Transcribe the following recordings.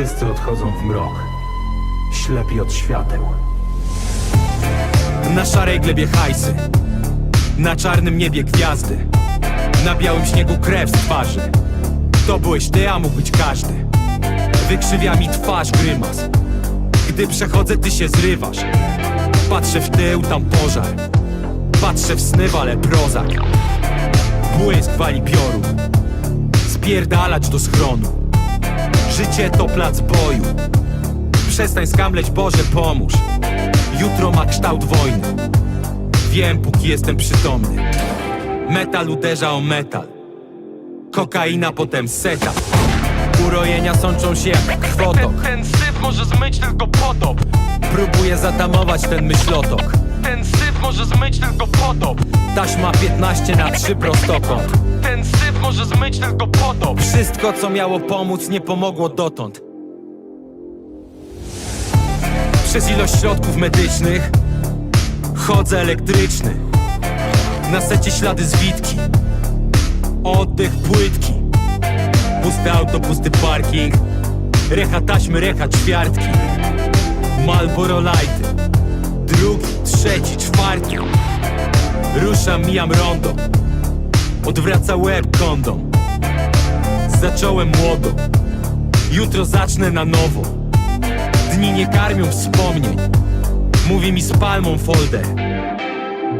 Wszyscy odchodzą w mrok. Ślepi od świateł. Na szarej glebie hajsy Na czarnym niebie gwiazdy Na białym śniegu krew z twarzy. To byłeś ty, a mógł być każdy. Wykrzywia mi twarz grymas. Gdy przechodzę, ty się zrywasz. Patrzę w tył, tam pożar. Patrzę w sny, ale prozak. Błysk wali piorun. Spierdalać do schronu Życie to plac boju. Przestań skamleć, Boże pomóż. Jutro ma kształt wojny. Wiem, póki jestem przytomny. Metal uderza o metal. Kokaina, potem seta Urojenia sączą się jak krwotok. Ten, syf może zmyć tylko potop. Próbuję zatamować ten myślotok. Ten syf może zmyć tylko potop. Taśma 15 na 3 prostokąt Ten syf może zmyć tylko potop. Wszystko, co miało pomóc, nie pomogło dotąd. Przez ilość środków medycznych Chodzę elektryczny. Na secie ślady zwitki Oddech płytki. Pusty auto, pusty parking. Recha taśmy, recha ćwiartki. Malboro lighty. Drugi, trzeci, czwarty. Ruszam, mijam rondo Odwraca łeb kondom Zacząłem młodo. Jutro zacznę na nowo. Dni nie karmią wspomnień. Mówi mi z palmą folder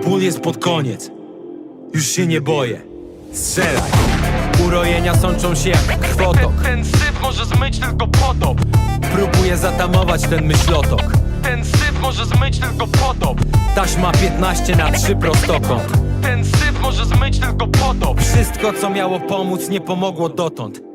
Ból jest pod koniec. Już się nie boję. Strzelaj. Urojenia sączą się jak krwotok. Ten, syf może zmyć tylko potop Próbuję zatamować ten myślotok. Ten syf może zmyć tylko potop Taśma 15 na 3 prostokąt Tylko potop Wszystko co miało pomóc nie pomogło dotąd